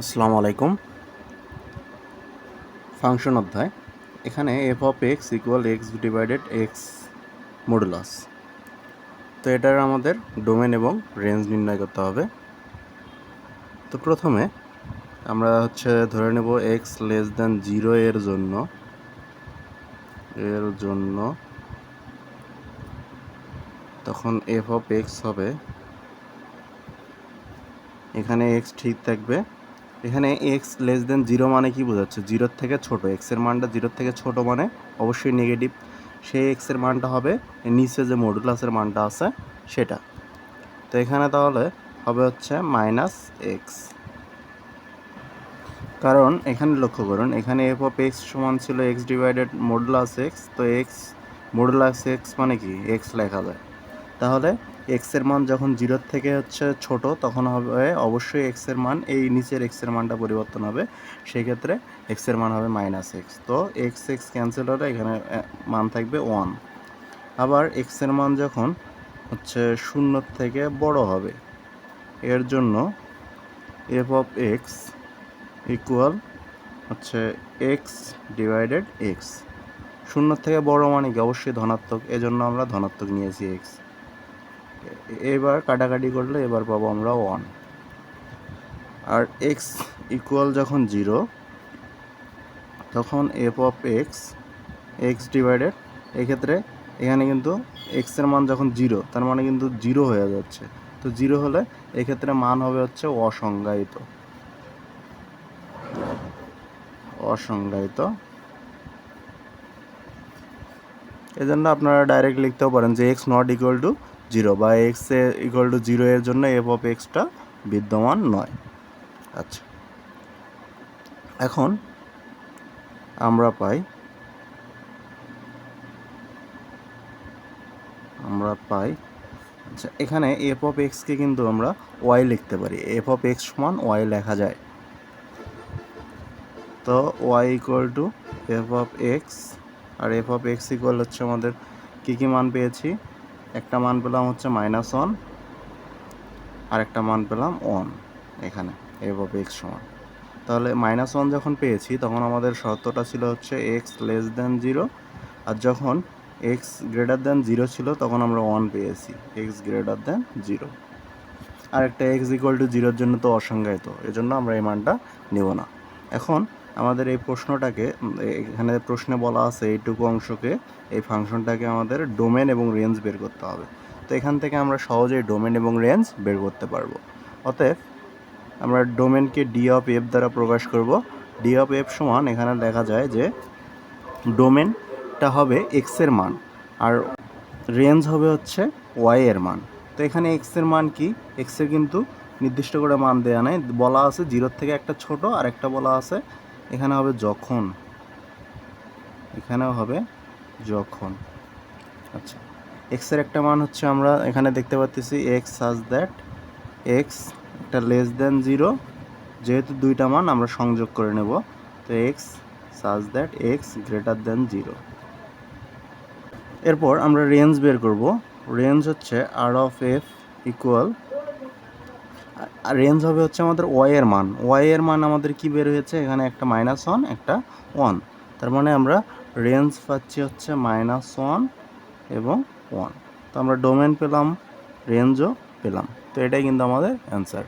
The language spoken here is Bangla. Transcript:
আসসালামু আলাইকুম। ফাংশন অধ্যায়। এখানে f of x equal x divided x modulus তো এটার আমাদের ডোমেন এবং রেঞ্জ নির্ণয় করতে হবে। তো প্রথমে আমরা হচ্ছে ধরে নেব এক্স লেস দ্যান জিরো এর জন্য এর জন্য তখন এফ অফ এক্স হবে। এখানে এক্স ঠিক থাকবে এখানে এক্স লেস দেন জিরো মানে কি বোঝাচ্ছে? জিরোর থেকে ছোট। এক্সের মানটা জিরোর থেকে ছোট মানে অবশ্যই নেগেটিভ সেই এক্সের মানটা হবে নিচে যে মডুলাসের মানটা আছে, সেটা। তো এখানে তাহলে হবে হচ্ছে মাইনাস এক্স কারণ এখানে লক্ষ্য করুন, এখানে এফ অফ এক্স সমান ছিল এক্স ডিভাইডেড মডুলাস এক্স তো এক্স মডুলাস এক্স মানে কি? এক্স লেখা যায়। তাহলে এক্সের মান যখন জিরোর থেকে হচ্ছে ছোট, তখন হবে অবশ্যই এক্সের মান, এই নিচের এক্সের মানটা পরিবর্তন হবে। সেই ক্ষেত্রে এক্সের মান হবে মাইনাস এক্স তো এক্স এক্স ক্যান্সেল হলে এখানে মান থাকবে ওয়ান আবার এক্সের মান যখন হচ্ছে শূন্যর থেকে বড় হবে, এর জন্য এফ অফ এক্স ইকুয়াল হচ্ছে এক্স ডিভাইডেড এক্স শূন্য থেকে বড় মানে কি? অবশ্যই ধনাত্মক। এজন্য আমরা ধনাত্মক নিয়েছি এক্স এবার কাটাকাটি করলে এবার পাবো আমরা ওয়ান আর এক্স ইকুয়াল যখন জিরো তখন f of x x divided এক্ষেত্রে এখানে কিন্তু এক্সের মান যখন জিরো তার মানে কিন্তু জিরো হয়ে যাচ্ছে। তো জিরো হলে এক্ষেত্রে মান হবে হচ্ছে অসংজ্ঞায়িত। অসংজ্ঞায়িত। এজন্য আপনারা ডাইরেক্ট লিখতেও পারেন যে x not equal to zero বা এক্স ইকুয়াল টু জিরো এর জন্য এফ অফ এক্সটা বিদ্যমান নয়। আচ্ছা। এখন আমরা পাই আমরা পাই আচ্ছা এখানে এফ অফ এক্সকে কিন্তু আমরা ওয়াই লিখতে পারি। এফ অফ এক্স সমান ওয়াই লেখা যায়। তো y equal to f of x R f of x equal হচ্ছে আমাদের কী কী মান পেয়েছি? একটা মান পেলাম হচ্ছে মাইনাস ওয়ান আর একটা মান পেলাম ওয়ান এখানে অফ এক্স সমান। তাহলে মাইনাস ওয়ান যখন পেয়েছি, তখন আমাদের শর্তটা ছিল হচ্ছে এক্স লেস দেন জিরো আর যখন এক্স গ্রেটার দেন জিরো ছিল, তখন আমরা ওয়ান পেয়েছি এক্স গ্রেটার দেন জিরো আর একটা এক্স ইকুয়াল টু জিরোর জন্য তো অসংজ্ঞায়িত, এজন্য আমরা এই মানটা নেব না। এখন আমাদের এই প্রশ্নটাকে এখানে প্রশ্নে বলা আছে এইটুকু অংশকে, এই ফাংশনটাকে আমাদের ডোমেন এবং রেঞ্জ বের করতে হবে। তো এখান থেকে আমরা সহজেই ডোমেন এবং রেঞ্জ বের করতে পারব। অতএব আমরা ডোমেনকে ডি অফ এফ দ্বারা প্রকাশ করব। ডি অফ এফ সমান এখানে দেখা যায় যে ডোমেনটা হবে এক্সের মান, আর রেঞ্জ হবে হচ্ছে ওয়াই এর মান। তো এখানে এক্সের মান কি? এক্সের কিন্তু নির্দিষ্ট করে মান দেওয়া নাই। বলা আছে জিরোর থেকে একটা ছোট আর একটা বলা আছে এখানে হবে যখন। এখানেও হবে যখন। আচ্ছা এক্সের একটা মান হচ্ছে আমরা এখানে দেখতে পাচ্ছি এক্স সাজ দ্যাট এক্স একটা লেস দেন জিরো যেহেতু দুইটা মান আমরা সংযোগ করে নেব, তো x such that x greater than zero এরপর আমরা রেঞ্জ বের করব। রেঞ্জ হচ্ছে R of f equal range হবে হচ্ছে আমাদের ওয়াইয়ের মান। ওয়াইয়ের মান আমাদের কি বের হয়েছে? এখানে একটা মাইনাস ওয়ান একটা ওয়ান তার মানে আমরা রেঞ্জ পাচ্ছি হচ্ছে মাইনাস ওয়ান এবং ওয়ান তো আমরা ডোমেন পেলাম রেঞ্জও পেলাম। তো এটাই কিন্তু আমাদের অ্যান্সার